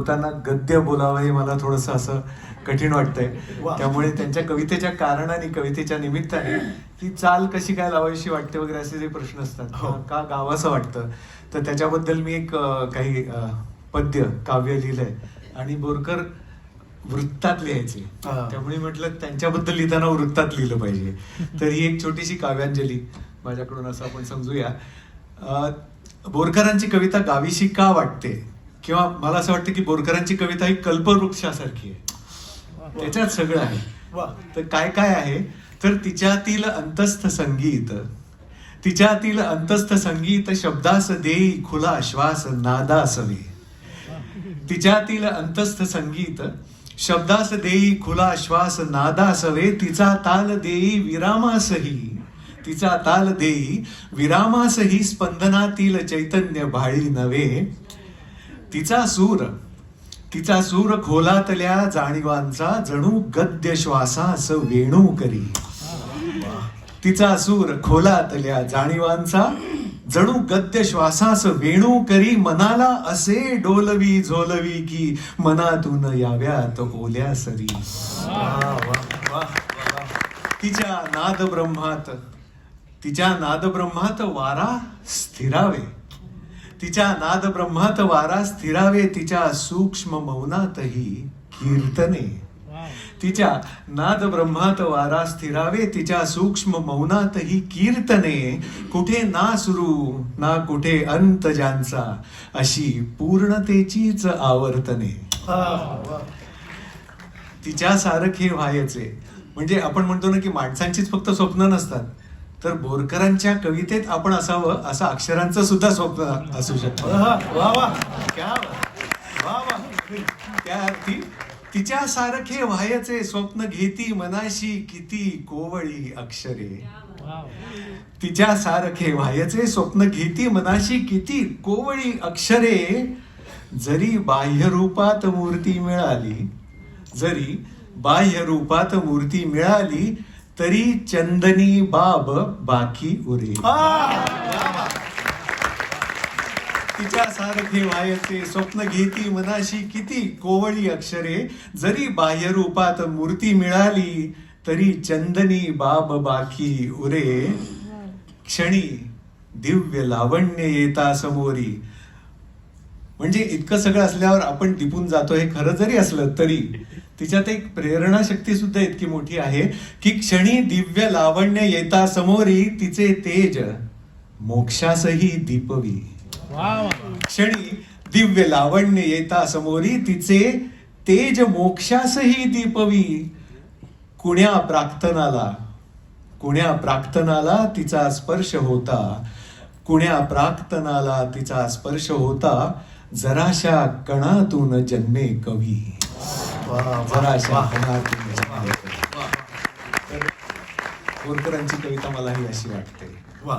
बोलताना गद्य बोलावं हे मला थोडस असं कठीण वाटतंय. त्यामुळे त्यांच्या कवितेच्या कारणाने कवितेच्या निमित्ताने ही चाल कशी काय लावायची वाटते वगैरे असे जे प्रश्न असतात. हो. का गावाचं वाटतं. तर त्याच्याबद्दल मी एक काही पद्य काव्य लिहिलंय. आणि बोरकर वृत्तात लिहायचे. त्यामुळे म्हटलं त्यांच्याबद्दल लिहिताना वृत्तात लिहिलं पाहिजे. तर ही एक छोटीशी काव्यांजली. माझ्याकडून असं आपण समजूया. बोरकरांची कविता गावीशी का वाटते? किंवा मला असं वाटतं की बोरकरांची कविता ही कल्पवृक्षासारखी आहे. त्याच्यात सगळं आहे. तर काय काय आहे? तर तिच्यातील अंतस्थ संगीत तिच्यातील अंतस्थ संगीत शब्दास देई खुला श्वास नादासवे तिच्यातील अंतस्थ संगीत शब्दास देई खुला श्वास नादासवे तिचा ताल देई विरामासही तिचा ताल देई विरामासही स्पंदनातील चैतन्य भाळी नवे तिचा सूर तिचा सूर खोलातल्या जाणीवांचा जणू गद्य श्वासास वेणू करी. तिचा सूर खोलातल्या जाणीवांचा जणू गद्य श्वासास वेणू करी मनाला असे डोलवी झोलवी की मनातून याव्यात ओल्या सरी. वा वा वा वा तिच्या नाद ब्रह्मात तिच्या नाद ब्रह्मात वारा स्थिरावे. तिच्या नाद ब्रह्मात वारा स्थिरावे तिच्या सूक्ष्म मौनातही कीर्तने. तिच्या नाद ब्रह्मात वारा स्थिरावे तिच्या सूक्ष्म मौनातही कीर्तने. कुठे ना सुरू ना कुठे अंत ज्यांचा अशी पूर्णतेचीच आवर्तने. तिच्या सारखे व्हायचे. म्हणजे आपण म्हणतो ना की माणसांचीच फक्त स्वप्न नसतात. तर बोरकरांच्या कवितेत आपण असावं असं अक्षरांचं सुद्धा स्वप्न असू शकतं. वा वा वा क्या बात. वा वा. त्या अर्थी तिच्या सारखे व्हायचे स्वप्न घेती मनाशी किती कोवळी अक्षरे. तिच्या सारखे व्हायचे स्वप्न घेती मनाशी किती कोवळी अक्षरे. जरी बाह्य रूपात मूर्ती मिळाली जरी बाह्य रूपात मूर्ती मिळाली तरी चंदनी बाब बाकी उरे. तिच्या सारखे व्हायचे स्वप्न घेती मनाशी किती कोवळी अक्षरे. जरी बाह्य रूपात मूर्ती मिळाली तरी चंदनी बाब बाकी उरे. क्षणी दिव्य लावण्य येता समोरी. म्हणजे इतकं सगळं असल्यावर आपण टिपून जातो हे खरं जरी असलं तरी. तिच्यात एक प्रेरणा शक्ती सुद्धा इतकी मोठी आहे की क्षणी दिव्य लावण्य येता समोरी तिचे तेज. मोक्षासही दीपवी. क्षणी दिव्य लावण्य येता समोरी तिचे तेज मोक्षासही दीपवी. कुण्या प्राक्तनाला? कुण्या प्राक्तनाला तिचा स्पर्श होता? कुण्या प्राक्तनाला तिचा स्पर्श होता? जराशा कणातून जन्मे कवी. जराशा कणातून जन्मे कवी. तर कविता मला ही अशी वाटते. वा